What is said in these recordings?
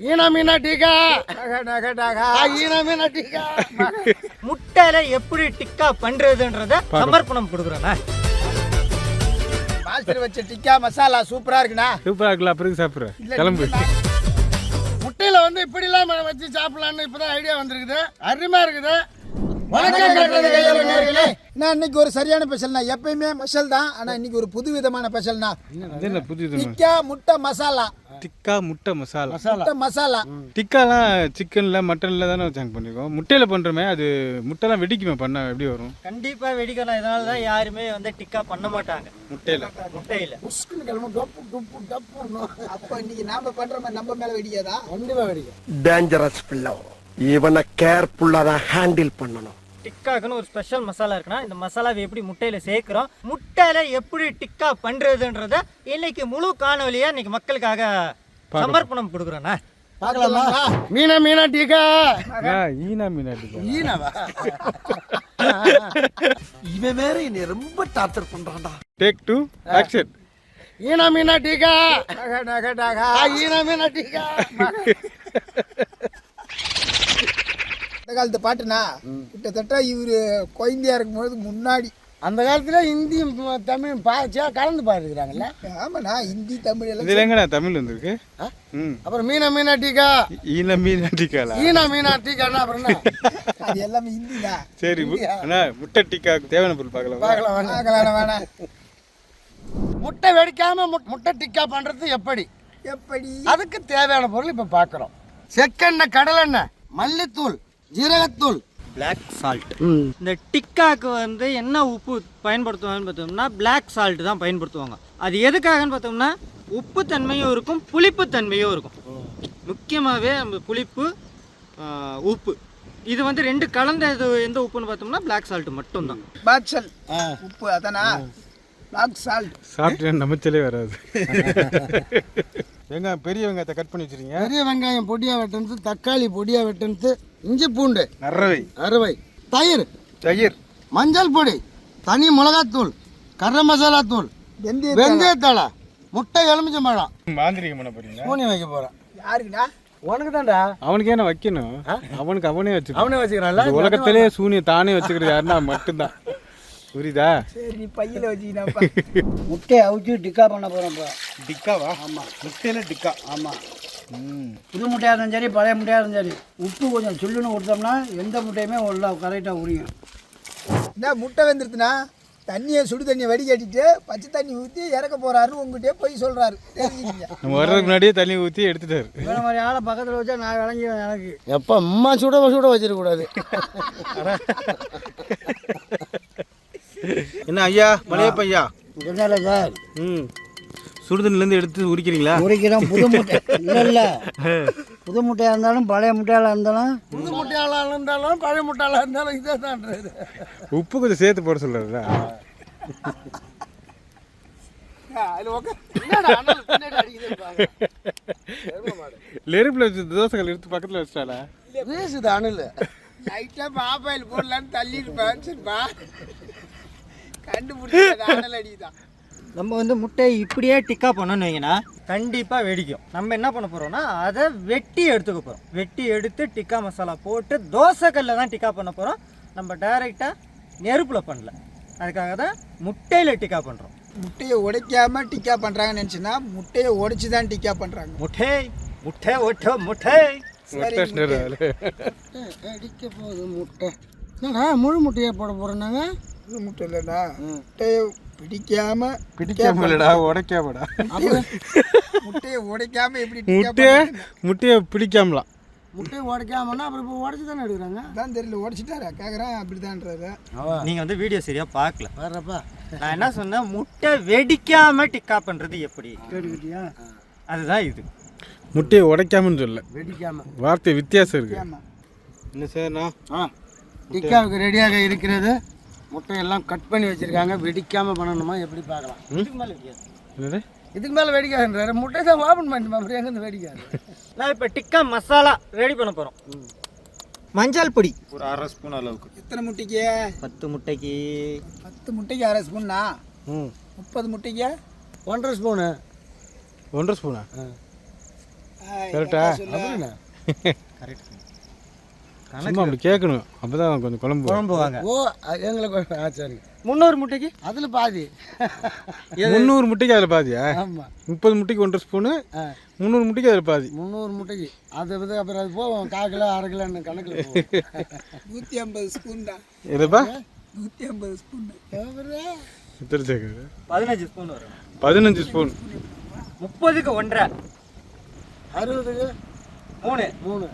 ஈனா மீனா டீக்கா ஈனா மீனா டீக்கா முட்டையில எப்படி டிக்கா பண்றதுன்றத சமர்ப்பணம் கொடுக்குறேண்ணா. மாஸ்டர் வச்ச டிக்கா மசாலா சூப்பரா இருக்குண்ணா. சூப்பராக இருக்குல்ல அப்புறம் சாப்பிட்றேன். கிளம்பு. முட்டையில வந்து இப்படி எல்லாம் வச்சு சாப்பிடலாம்னு இப்பதான் ஐடியா வந்திருக்குது. அருமையா இருக்குது. நான் இன்னைக்கு ஒரு சரியான ஸ்பெஷல்னா எப்பயுமே மசால் தான் ஆனா இன்னைக்கு ஒரு புது விதமான என்ன புது முட்டை மசாலா. டிக்கா முட்டை மசாலா. முட்டை மசாலா. டிக்காலாம் சிக்கனில் மட்டனில் தானே வச்சாங்க பண்ணிருக்கோம் முட்டையில் பண்ணுறோமே அது முட்டைலாம் வெடிக்குமே பண்ண எப்படி வரும்? கண்டிப்பா வெடிக்கணும். இதனால தான் யாருமே வந்து டிக்கா பண்ண மாட்டாங்க. முட்டையில். முட்டையில. அப்ப இன்னைக்கு நாம பண்ற மாதிரி நம்ம மேல வெடிக்காதா? கண்டிப்பா வெடிக்கும். டேஞ்சரஸ் பிள்ளை இவனை கேர்ஃபுல்லா தான் ஹேண்டில் பண்ணணும். டிக்காக்குன்னு ஒரு ஸ்பெஷல் மசாலா இருக்குன்னா இந்த மசாலாவை எப்படி முட்டையில சேர்க்கிறோம் முட்டையில எப்படி டிக்கா பண்றதுன்றத இன்னைக்கு முழு காணொலியா இன்னைக்கு மக்களுக்காக சமர்ப்பணம் கொடுக்குறேண்ணா பார்க்கலாமா? மீனா மீனா டீக்கா. ஈனா மீனா டிக்கா? ஈனாவா? இவன் வேற என்னை ரொம்ப டார்ச்சர் பண்றான்டா. டேக் டூ ஆக்ஷன் ஈனா மீனா டீக்கா. டகா, டகா, டகா. ஈனா மீனா டீக்கா. இந்த காலத்து பாட்டுனா கிட்டத்தட்ட இவரு குழந்தையா இருக்கும்போது முன்னாடி அந்த காலத்துல ஹிந்தியும் தமிழும் பாச்சா கலந்து பாருக்கிறாங்கல்ல ஆமாண்ணா ஹிந்தி தமிழ் எல்லாம் இதில் எங்கண்ணா தமிழ் வந்திருக்கு? ம். அப்புறம் மீனா மீனா டீக்கா? ஈனா மீனா டிக்காலா ஈனா மீனா டீக்கானா அப்புறம் என்ன? அது எல்லாமே ஹிந்தி தான் சரி அண்ணா முட்டை டிக்காக்கு தேவையான பொருள் பார்க்கலாம். பார்க்கலாம். பார்க்கலாம் வேணாம் முட்டை வெடிக்காம முட்- முட்டை டிக்கா பண்றது எப்படி? எப்படி? அதுக்கு தேவையான பொருள் இப்ப பார்க்குறோம் செக்கெண்ணெய் கடலெண்ணெய் மல்லித்தூள் ஜீரகத்தூள் பிளாக் சால்ட் இந்த டிக்காக்கு வந்து என்ன உப்பு பயன்படுத்துவாங்கன்னு பார்த்தோம்னா பிளாக் சால்ட் தான் பயன்படுத்துவாங்க. அது எதுக்காகன்னு பார்த்தோம்னா உப்பு தன்மையும் இருக்கும் புளிப்பு தன்மையும் இருக்கும். முக்கியமாகவே நம்ம புளிப்பு உப்பு. இது வந்து ரெண்டு கலந்த இது எந்த உப்புன்னு பார்த்தோம்னா பிளாக் சால்ட் மட்டும்தான். பாச்சல் உப்பு அதானா பிளாக் சால்ட் சாப்பிட்டு நமச்சலே வராது. வெங்காயம் பெரிய வெங்காயத்தை கட் பண்ணி வச்சிருக்கீங்க. பெரிய வெங்காயம் பொடியா வெட்டினது தக்காளி பொடியா வெட்டினது இஞ்சி பூண்டு நரவை அறுவை தயிர் தயிர். மஞ்சள் பொடி தனி மிளகாத்தூள் கரம் மசாலா தூள் வெந்தய வெந்தயத்தழை முட்டை எலுமிச்சம்பழம். மாந்திரிகம் பண்ண போறீங்க. பூனி வைக்க போறேன். யாருக்குண்ணா உனக்கு தான்டா. அவனுக்கு ஏன்னா வைக்கணும்? அவனுக்கு அவனே வச்சு அவனே வச்சுக்கிறான்ல? உலகத்திலே சூனியம் தானே வச்சுக்கிறது யாருன்னா மட்டும்தான். புரியுதா? சரி நீ பையில வச்சுக்கினாப்பா முட்டையை அவிச்சு டிக்கா பண்ண போகிறோம் இப்போ டிக்காவா? ஆமாம் முட்டையில டிக்கா. ஆமாம் புது முட்டையாக இருந்தாலும் சரி பழைய முட்டையாக இருந்தாலும் சரி. உப்பு கொஞ்சம் சுள்ளுன்னு கொடுத்தோம்னா எந்த முட்டையுமே உள்ள கரெக்டாக உரியும். என்ன முட்டை வெந்துருத்துனா தண்ணியை சுடு தண்ணியை வடிகட்டிட்டு பச்சை தண்ணி ஊற்றி இறக்க போறாருன்னு உங்ககிட்டயே போய் சொல்றாரு. தெரிஞ்சுக்கிங்க. நம்ம வர்றதுக்கு முன்னாடியே தண்ணி ஊற்றி எடுத்துட்டாரு. இவன மாதிரி ஆளை பக்கத்தில் வச்சா நான் விளங்கிடுவேன் எனக்கு. எப்போ அம்மா சுட சுட வச்சிடக்கூடாது. என்ன ஐயா? மலையப்ப ஐயா சொன்னால சார் ம். சுடுதண்ணிலேருந்து எடுத்து உரிக்கிறீங்களா? உரிக்கிறோம். புது முட்டை. இல்லை இல்லை. புது முட்டையாக இருந்தாலும் பழைய முட்டையாக இருந்தாலும். புது முட்டையாளா இருந்தாலும் பழைய முட்டையாளா இருந்தாலும் இதே தான்றது உப்பு கொஞ்சம் சேர்த்து போட சொல்லுறதா நெருப்பில் வச்சு தோசைகள் எடுத்து பக்கத்தில் வச்சிட்டாளா? வீசுது அணில் லைட்டாக பாப்பாயில் போடலான்னு தள்ளி இருப்பேன் நம்ம வந்து முட்டையை இப்படியே டிக்கா பண்ணோன்னு வைங்கன்னா கண்டிப்பாக வெடிக்கும். நம்ம என்ன பண்ண போகிறோம்னா அதை வெட்டி எடுத்துக்க போகிறோம் வெட்டி எடுத்து டிக்கா மசாலா போட்டு தோசைக்கல்ல தான் டிக்கா பண்ண போகிறோம் நம்ம டைரெக்டாக நெருப்பில் பண்ணல. அதுக்காக தான் முட்டையில் டிக்கா பண்ணுறோம் முட்டையை உடைக்காம டிக்கா பண்றாங்கன்னு நினைச்சுன்னா முட்டையை உடைச்சு தான் டிக்கா பண்றாங்க. முட்டை முட்டை ஒட்டோ முட்டை. அடிக்க போகுது முட்டை. என்னடா முழு முட்டையை போட போகிறோம் நாங்கள் இது முட்டை இல்லைண்ணா முட்டையை பிடிக்காம பிடிக்காம இல்லடா உடைக்காமடா. முட்டையை உடைக்காம எப்படி டிக்கா முட்டையை முட்டையை பிடிக்காமலாம். முட்டையை உடைக்காமன்னா அப்புறம் இப்போ உடச்சி தானே எடுக்கிறாங்க? தான் தெரியல உடைச்சிட்டாரா? கேட்குறேன் அப்படிதான்றாரு. நீங்கள் வந்து வீடியோ சரியாக பார்க்கல. வர்றப்பா நான் என்ன சொன்னேன்? முட்டை வெடிக்காம டிக்கா பண்ணுறது எப்படி? கேட்டுக்கிட்டியா அதுதான் இது. முட்டையை உடைக்காமன்னு சொல்ல வெடிக்காம. வார்த்தை வித்தியாசம் இருக்கு. ஆமா. என்ன சார்ண்ணா ஆ. டிக்காவுக்கு ரெடியாக இருக்கிறது. முட்டையெல்லாம் கட் பண்ணி வச்சிருக்காங்க. வெடிக்காம பண்ணணுமா? எப்படி பார்க்கலாம். இதுக்கு மேலே என்னது? இதுக்கு மேலே வெடிக்காதுன்றாரு. முட்டை தான் ஓப்பன் பண்ணிட்டு அப்புறம் எங்கேருந்து வெடிக்காது. நான் இப்போ டிக்கா மசாலா ரெடி பண்ண போகிறோம் மஞ்சள் பொடி. ஒரு அரை ஸ்பூன் அளவுக்கு. எத்தனை முட்டைக்கு? பத்து முட்டைக்கு. பத்து முட்டைக்கு அரை ஸ்பூன்னா ம். முப்பது முட்டைக்கு? ஒன்றரை ஸ்பூனு ஒன்றரை ஸ்பூனா கரெக்டா அப்படின்னா சும்மா அப்படி கேட்கணும். அப்பதான் கொஞ்சம் குழம்பு. குழம்பு வாங்க ஓ எங்களுக்கு ஆ சரி முந்நூறு முட்டைக்கு? அதில் பாதி. முந்நூறு முட்டைக்கு அதில் பாதியா? ஆமாம் முப்பது முட்டைக்கு ஒன்றரை ஸ்பூனு முந்நூறு முட்டைக்கு அதில் பாதி. முந்நூறு முட்டைக்கு. அது வந்து அப்புறம் அது போவோம். கால் கிலோ அரை கிலோன்னு கணக்கில் நூற்றி ஐம்பது ஸ்பூன் தான் எதுப்பா நூற்றி ஐம்பது ஸ்பூன். பதினஞ்சு ஸ்பூன் வரும். பதினஞ்சு ஸ்பூன். முப்பதுக்கு ஒன்றரை. அறுபதுக்கு? மூணு. மூணு.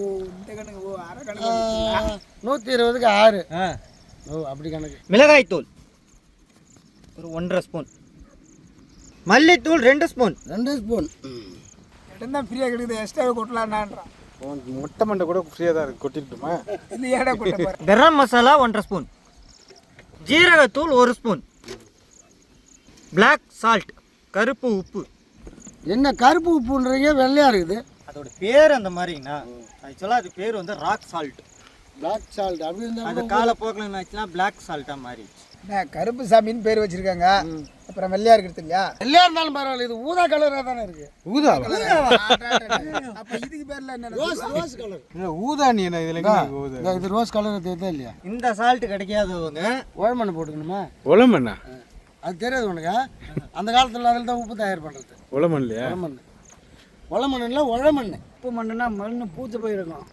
ஓ இந்த கணக்கு. ஓ அரை கணக்கு நூற்றி இருபதுக்கு ஆறு. ஆ. ஓ அப்படி கணக்கு. மிளகாய் தூள். ஒரு ஒன்றரை ஸ்பூன். மல்லித்தூள் ரெண்டு ஸ்பூன். ரெண்டு ஸ்பூன். இடம் தான் ஃப்ரீயாக கிடைக்குது. எக்ஸ்ட்ராவே கொட்டலான்றான் உனக்கு முட்டை மண்டை கூட ஃப்ரீயாக தான் இருக்குது கொட்டிட்டுமா? ஏடா கொட்ட பாரு கரம் மசாலா ஒன்றரை ஸ்பூன். ஜீரகத்தூள் ஒரு ஸ்பூன். பிளாக் சால்ட் கருப்பு உப்பு. என்ன கருப்பு உப்புன்றீங்க வெள்ளையா இருக்குது? அதோட பேர் அந்த மாதிரிங்கண்ணா. ஆக்சுவலாக அது பேர் வந்து ராக் சால்ட். பிளாக் சால்ட் அப்படி இருந்தால் அது காலப்போக்கில் என்னாச்சுன்னா பிளாக் சால்ட்டாக மாறிடுச்சு. என்ன கருப்பு சாமின்னு பேர் வச்சிருக்காங்க. அப்புறம் வெள்ளையா இருக்கிறது இல்லையா? வெள்ளையா இருந்தாலும் பரவாயில்ல. இது ஊதா கலராக தானே இருக்கு. ஊதா அப்ப இதுக்கு பேர்ல என்ன ரோஸ் ரோஸ் கலர் இல்லை ஊதா நீ என்ன இதில் ஊதா? இது ரோஸ் கலர் தெரியுதா இல்லையா? இந்த சால்ட் கிடைக்காதவங்க உழமண்ணை போட்டுக்கணுமா? உளமண்ணா அது தெரியாது உனக்கு அந்த காலத்தில் அதில் தான் உப்பு தயார் பண்ணுறது உளமண் இல்லையா உழமண் உழமண் இல்லை உழமண் உப்பு மண்ணுனா மண் பூத்து போயிருக்கும்.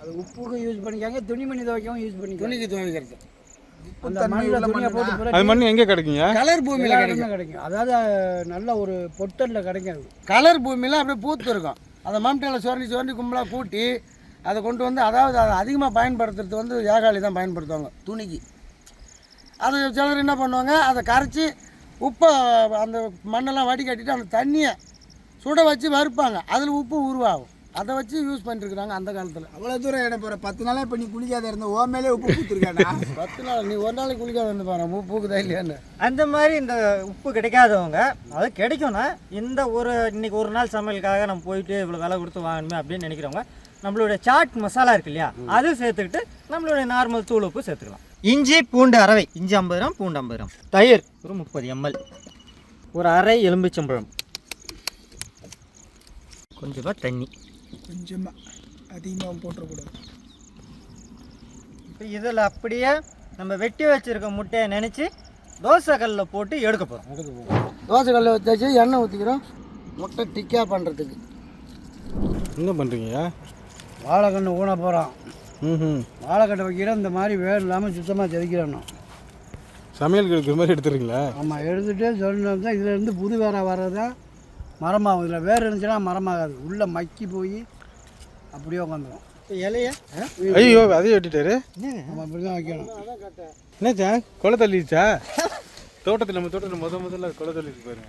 அது உப்புக்கும் யூஸ் பண்ணிக்காங்க துணிமணி துவைக்கவும் யூஸ் பண்ணிக்காங்க. துணிக்கு துவைக்கிறது. அந்த மண்ணில் துணியை போட்டு பிறகு அது மண் எங்கே கிடைக்குங்க? கலர் பூமியில் கிடைக்கும். கிடைக்கும். அதாவது நல்ல ஒரு பொட்டலில் கிடைக்கும் அது. கலர் பூமியில் அப்படியே பூத்து இருக்கும். அதை மம்டையில் சுரண்டி சுரண்டி கும்பலாக கூட்டி அதை கொண்டு வந்து அதாவது அதை அதிகமாக பயன்படுத்துறது வந்து ஏகாலி தான் பயன்படுத்துவாங்க துணிக்கு. அது சிலர் என்ன பண்ணுவாங்க அதை கரைச்சி உப்பை அந்த மண்ணெல்லாம் வடிகட்டிட்டு அந்த தண்ணியை சுட வச்சு வறுப்பாங்க. அதில் உப்பு உருவாகும். அதை வச்சு யூஸ் பண்ணிருக்கிறாங்க அந்த காலத்தில். அவ்வளோ தூரம் இடம் போகிற பத்து நாளா இப்போ நீ குளிக்காத இருந்த ஓ மேலே உப்பு கொடுத்துருக்காடா பத்து நாள்? நீ ஒரு நாளைக்கு குளிக்காத வந்து பாரு உப்பு பூக்குதா இல்லையான்னு. அந்த மாதிரி இந்த உப்பு கிடைக்காதவங்க அது கிடைக்கும்னா இந்த ஒரு இன்னைக்கு ஒரு நாள் சமையலுக்காக நம்ம போயிட்டு இவ்வளோ விலை கொடுத்து வாங்கணுமே அப்படின்னு நினைக்கிறவங்க நம்மளுடைய சாட் மசாலா இருக்கு இல்லையா அது சேர்த்துக்கிட்டு நம்மளுடைய நார்மல் தூள் உப்பு சேர்த்துக்கலாம். இஞ்சி பூண்டு அரவை இஞ்சி ஐம்பது கிராம் பூண்டு ஐம்பது கிராம். தயிர் ஒரு முப்பது எம்எல். ஒரு அரை எலும்பிச்சம்பழம். கொஞ்சமாக தண்ணி. கொஞ்சமா அதிகமாக போட்டுறக்கூடாது. இப்போ இதில் அப்படியே நம்ம வெட்டி வச்சிருக்க முட்டையை நினச்சி தோசை கல்லில் போட்டு எடுக்க போகிறோம் தோசை கல்லை வச்சாச்சு எண்ணெய் ஊற்றிக்கிறோம் முட்டை டிக்கா பண்ணுறதுக்கு என்ன பண்ணுறீங்கய்யா வாழைக்கண்ணு ஊன போகிறோம் ம் வாழைக்கட்டை வைக்கிறோம் இந்த மாதிரி வேறு இல்லாமல் சுத்தமாக செதுக்கிறணும் சமையலுக்கு எடுக்கிற மாதிரி எடுத்துறீங்களா ஆமாம் எடுத்துகிட்டு சொன்னோம் தான் இதுலேருந்து புது வேற வர்றது? மரமாகும். இதில் வேறு இருந்துச்சுன்னா மரமாகாது. உள்ளே மக்கி போய் அப்படியே உட்காந்துரும் இலைய? ஐயோ அதையும் வெட்டிட்டாரு. நம்ம அப்படி தான் வைக்கணும். என்னாச்சா கொலை தள்ளிடுச்சா? தோட்டத்தில் நம்ம தோட்டத்தில் முத முதல்ல கொலை தள்ளிடுச்சு பாருங்க.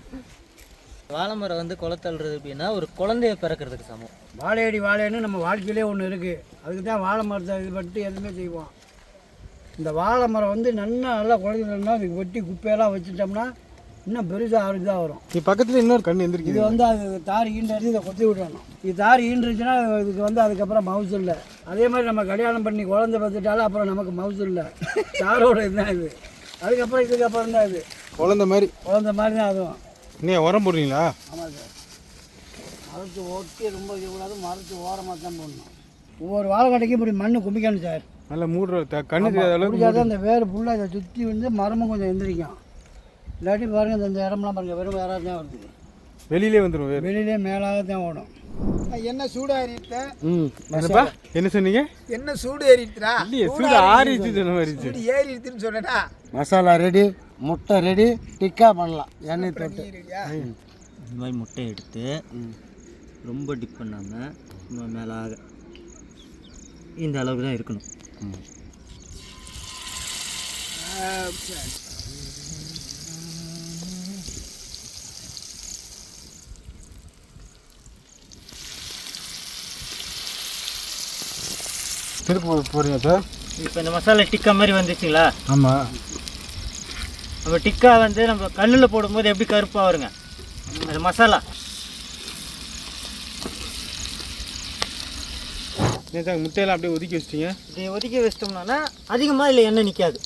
வாழை மரம் வந்து கொலை தள்ளுறது அப்படின்னா ஒரு குழந்தைய பிறக்கிறதுக்கு சமம். வாழையடி வாழைன்னு நம்ம வாழ்க்கையிலே ஒன்று இருக்குது அதுக்கு தான் வாழை மரத்தை இது பண்ணிட்டு எதுவுமே செய்வோம். இந்த வாழை மரம் வந்து நல்லா நல்லா குழந்தைங்கன்னா அதுக்கு வெட்டி குப்பையெல்லாம் வச்சுட்டோம்னா இன்னும் பெருசாக ஆறுதான் வரும். நீ பக்கத்தில் இன்னொரு கண்ணு இது எந்திரிக்குது வந்து அது தார் ஈண்டது இதை கொத்தி விடணும் இது தார் ஈண்டுருச்சுன்னா இதுக்கு வந்து அதுக்கப்புறம் மவுசு இல்லை. அதே மாதிரி நம்ம கல்யாணம் பண்ணி குழந்தை பார்த்துட்டாலும் அப்புறம் நமக்கு மவுசு இல்லை. தாரோட இதுதான் இது. அதுக்கப்புறம் இதுக்கப்புறம் தான் இது. குழந்த மாதிரி. குழந்தை மாதிரி தான் அதுவும். நீ உரம் போடுறீங்களா? ஆமாம் சார். மரத்து ஒட்டி ரொம்ப இருக்கக்கூடாது மரத்து ஓரமாக தான் போடணும். ஒவ்வொரு வாழைக்கட்டைக்கும் இப்படி மண் குமிக்கணும் சார். நல்லா மூடுற கண்ணு தெரியாத அளவுக்கு அந்த வேறு ஃபுல்லாக இதை சுற்றி வந்து மரமும் கொஞ்சம் எந்திரிக்கும். இல்லாட்டி பாருங்கள் இந்த- இடம்லாம் பாருங்கள் வெறும் வேறாக தான் வருது. வெளியிலே வந்துடும் வேறு. வெளியிலே மேலாக தான் ஓடும். என்ன சூடு என்னப்பா? என்ன சொன்னீங்க? என்ன சூடு ஏறிட்டுடா இல்லையே சூடு ஆறிச்சு சொன்ன மாதிரி சூடு மசாலா ரெடி முட்டை ரெடி டிக்கா பண்ணலாம். எண்ணெய் தொட்டு. இந்த மாதிரி முட்டை எடுத்து ரொம்ப டிப் பண்ணாமல் சும்மா மேலாக இந்த அளவுக்கு தான் இருக்கணும். திருப்பூர் போறீங்க சார் இப்போ இந்த மசாலா டிக்கா மாதிரி வந்துச்சுங்களா? ஆமாம் நம்ம டிக்கா வந்து நம்ம கல்லில் போடும்போது எப்படி கருப்பாக வருங்க? அது மசாலா. ஏன் முட்டையெல்லாம் அப்படியே ஒதுக்கி வச்சிட்டீங்க. இதை ஒதுக்கி வச்சிட்டோம்னா அதிகமாக இதில் எண்ணெய் நிற்காது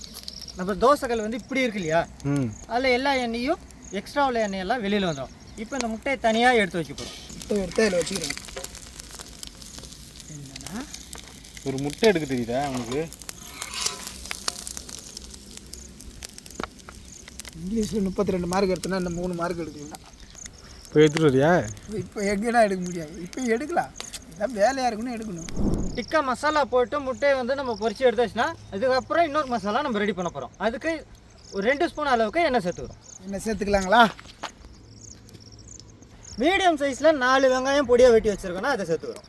நம்ம தோசைக்கல் வந்து இப்படி இருக்கு இல்லையா? ம். அதில் எல்லா எண்ணெயும் எக்ஸ்ட்ரா உள்ள எண்ணெயெல்லாம் வெளியில் வந்துடும் இப்போ இந்த முட்டையை தனியாக எடுத்து வைக்க போகிறோம் முட்டை எடுத்து அதில் வச்சுக்கிறேன் ஒரு முட்டை எடுக்க தெரியுதா உனக்கு இங்கிலீஷில் முப்பத்தி ரெண்டு மார்க் எடுத்தனா இந்த மூணு மார்க் எடுக்கலாம். போய் எடுத்துட்டு வரியா? இப்போ எங்கேனா எடுக்க முடியாது இப்போ எடுக்கலாம். இதான் வேலையாக இருக்குன்னு எடுக்கணும். டிக்கா மசாலா போட்டு முட்டையை வந்து நம்ம பொரிச்சு எடுத்தாச்சுன்னா அதுக்கப்புறம் இன்னொரு மசாலா நம்ம ரெடி பண்ண போகிறோம் அதுக்கு ஒரு ரெண்டு ஸ்பூன் அளவுக்கு எண்ணெய் சேர்த்துக்கிறோம் என்ன சேர்த்துக்கலாங்களா? மீடியம் சைஸில் நாலு வெங்காயம் பொடியாக வெட்டி வச்சுருக்கோன்னா அதை சேர்த்துக்கிறோம்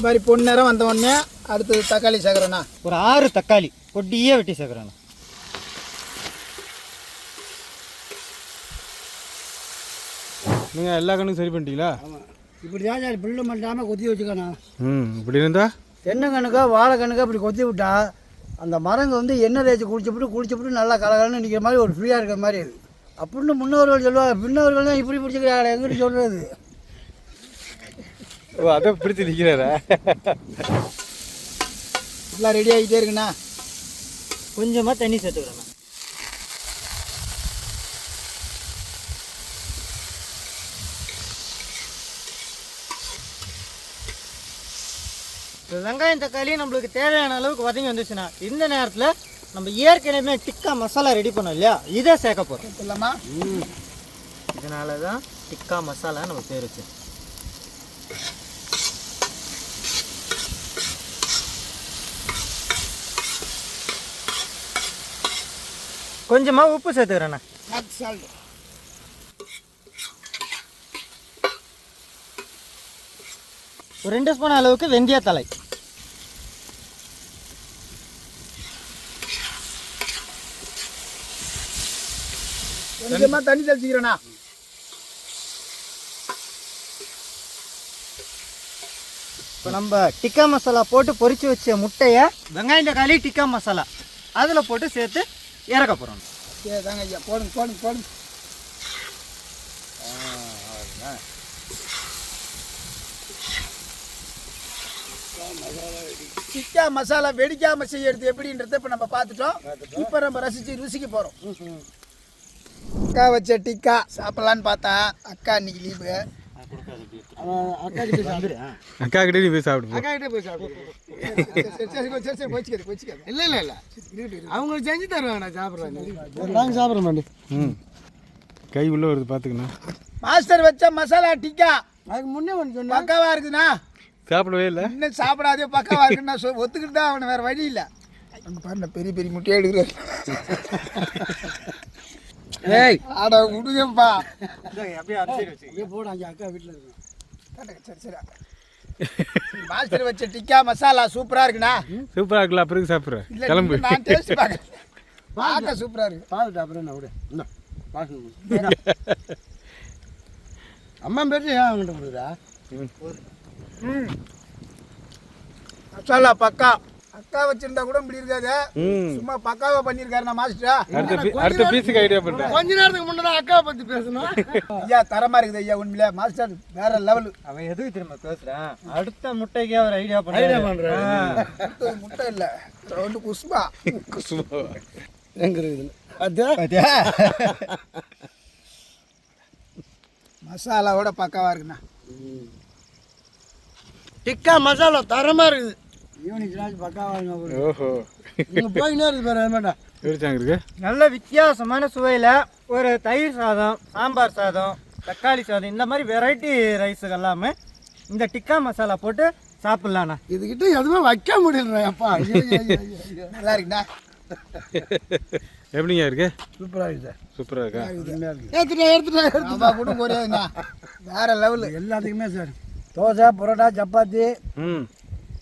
இந்த மாதிரி பொன் நேரம் வந்த உடனே அடுத்தது தக்காளி சேர்க்குறேண்ணா. ஒரு ஆறு தக்காளி பொடியே வெட்டி சேர்க்குறோண்ணா. நீங்கள் எல்லா கண்ணும் சரி பண்ணிட்டீங்களா? இப்படி தான் சார் பில்லு பண்ணாமல் கொத்தி வச்சுக்கணும் ம் இப்படி இருந்தா? தென்னை கணக்கா வாழை கணக்கா இப்படி கொத்தி விட்டா அந்த மரங்க வந்து எண்ணெய் தேய்ச்சி குளிச்சுப்புட்டு குளிச்சுப்புட்டு நல்லா கலகலன்னு நிற்கிற மாதிரி ஒரு ஃப்ரீயாக இருக்கிற மாதிரி இருக்கு. அப்படின்னு முன்னோர்கள் சொல்லுவாங்க. பின்னவர்கள் தான் இப்படி பிடிச்சிக்கிறாங்க எங்கிட்ட சொல்கிறது ஓ அதை பிடிச்சி நிற்கிறாரா எல்லாம் ரெடி ஆகிட்டே இருக்குண்ணா. கொஞ்சமாக தண்ணி சேர்த்துக்கிறோண்ணா வெங்காயம் தக்காளி நம்மளுக்கு தேவையான அளவுக்கு வதங்கி வந்துச்சுன்னா இந்த நேரத்தில் நம்ம ஏற்கனவே டிக்கா மசாலா ரெடி பண்ணோம் இல்லையா? இதை சேர்க்க போகிறோம் இல்லாமா இதனால தான் டிக்கா மசாலா நம்ம பேர் வச்சு கொஞ்சமாக உப்பு சேர்த்துக்கிறேண்ணா. ஒரு ரெண்டு ஸ்பூன் அளவுக்கு வெந்தயத்தலை. கொஞ்சமாக தண்ணி தெளிச்சிக்கிறேண்ணா. இப்போ நம்ம டிக்கா மசாலா போட்டு பொரிச்சு வச்ச முட்டையை வெங்காயம் தக்காளி டிக்கா மசாலா. அதில் போட்டு சேர்த்து இறக்க போகிறோம் சரி தாங்க ஐயா போடுங்க போடுங்க போடுங்க. சிக்கா மசாலா வெடிக்காம செய்யறது எப்படின்றத இப்போ நம்ம பார்த்துட்டோம். இப்போ நம்ம ரசிச்சு ருசிக்க போகிறோம் அக்கா வச்ச டிக்கா சாப்பிட்லான்னு பார்த்தா அக்கா இன்னைக்கு லீவு அக்கா கிட்ட சாப்பிடு அக்கா கிட்டே நீ போய் சாப்பிடு. அக்கா கிட்டே போய் சாப்பிடு. சரி சரி சரி சரி போச்சுக்காது போச்சுக்காது இல்லை இல்லை இல்லை. அவங்க செஞ்சு தருவாங்க நான் சாப்பிட்றேன். நாங்கள் சாப்பிட்ற மாட்டேன் ம். கை உள்ளே வருது பார்த்துக்கண்ணா மாஸ்டர் வச்ச மசாலா டிக்கா. அதுக்கு முன்னே ஒன்று சொன்னேன் பக்காவா இருக்குதுண்ணா. சாப்பிடவே இல்லை. இன்னும் சாப்பிடாதே பக்காவா இருக்குன்னு நான் சொ- ஒத்துக்கிட்டு தான் அவனை வேற வழி இல்லை. பாருங்க பெரிய பெரிய முட்டையை எடுக்கிறாரு. ஏய். ஆட விடுங்கப்பா. அப்படியே போடும் அங்கே அக்கா வீட்டில் சரி சரி மாஸ்டர் வச்ச டிக்கா மசாலா சூப்பரா இருக்குண்ணா. சூப்பராக இருக்குல்ல அப்புறம் சாப்பிட்றேன் கிளம்பு. நான் டேஸ்ட் பார்க்க பார்க்க சூப்பரா இருக்கு. பார்த்துட்டு அப்புறம் நான் விடு. பாசனம் அம்மா பேச்சு ஏன் அவங்ககிட்ட கொடுக்குறா? மசாலா பக்கா. அக்கா வச்சிருந்தா கூட இப்படி இருக்காது. சும்மா பக்காவா பண்ணியிருக்காரு நான் மாஸ்டரா. அடுத்த பீஸுக்கு ஐடியா பண்ணுறேன் கொஞ்ச நேரத்துக்கு முன்னே அக்காவை பற்றி பேசணும். ஐயா தரமா இருக்குது ஐயா உண்மையிலே. மாஸ்டர் வேற லெவல் அவன் எதுக்கு திரும்ப பேசுகிறேன் அடுத்த முட்டைக்கு அவர் ஐடியா ஐடியா பண்ண பண்ணுறேன் முட்டை இல்ல. ரெண்டு குஸ்பா. எங்க இருக்குது? அது மசாலாவோட பக்காவா இருக்குண்ணா. டிக்கா மசாலா தரமாக இருக்குது. ஓஹோ. போயினே பாரு இருக்கு? நல்ல வித்தியாசமான சுவையில் ஒரு தயிர் சாதம் சாம்பார் சாதம் தக்காளி சாதம் இந்த மாதிரி வெரைட்டி ரைஸுக்கு எல்லாமே இந்த டிக்கா மசாலா போட்டு சாப்பிட்லாண்ணா இதுகிட்ட எதுவுமே வைக்க முடியல அப்பா. ஐயோ, ஐயோ, ஐயோ, ஐயோ. நல்லா இருக்குண்ணா. எப்படிங்க இருக்கு? சூப்பரா இருக்குது சார் சூப்பராக இருக்கா. ஏற்றுட்டேன் எடுத்துட்டேன் எடுத்துட்டேன் நம்ம கூட வேற லெவலு எல்லாத்துக்குமே சார். தோசை பரோட்டா சப்பாத்தி ம்.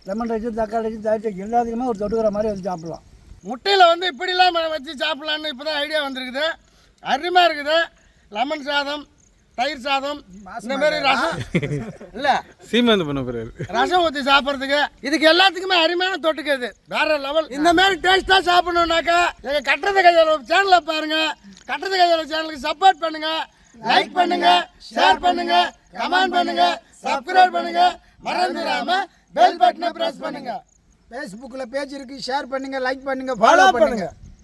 லெமன் ரைஸ் தக்காளி ரைஸ் தயிர் ரைஸ் எல்லாத்துக்குமே ஒரு தொட்டுக்கிற மாதிரி வச்சு சாப்பிடலாம். முட்டையில் வந்து இப்படிலாம் வச்சு சாப்பிட்லான்னு இப்போ தான் ஐடியா வந்திருக்குது. அருமையாக இருக்குது. லெமன் சாதம் தயிர் சாதம் இந்த மாதிரி ரசம். இல்லை. சீமாந்து பண்ண போறாரு. ரசம் ஊற்றி சாப்பிட்றதுக்கு இதுக்கு எல்லாத்துக்குமே அருமையான தொட்டுக்கு இது. வேற லெவல் இந்த மாதிரி டேஸ்ட்டாக சாப்பிடணுன்னாக்கா எங்கள் கட்டுறது கையாள சேனலை பாருங்க. கட்டுறது கையாள சேனலுக்கு சப்போர்ட் பண்ணுங்க. லைக் பண்ணுங்க ஷேர் பண்ணுங்க கமெண்ட் பண்ணுங்க சப்ஸ்கிரைப் பண்ணுங்க. மறந்துடாம பெல் பட்டனை பிரஸ் பண்ணுங்க. ஃபேஸ்புக்கில் பேஜ் இருக்கு ஷேர் பண்ணுங்க லைக் பண்ணுங்க ஃபாலோ ஃபாலோ பண்ணுங்க. பண்ணுங்க.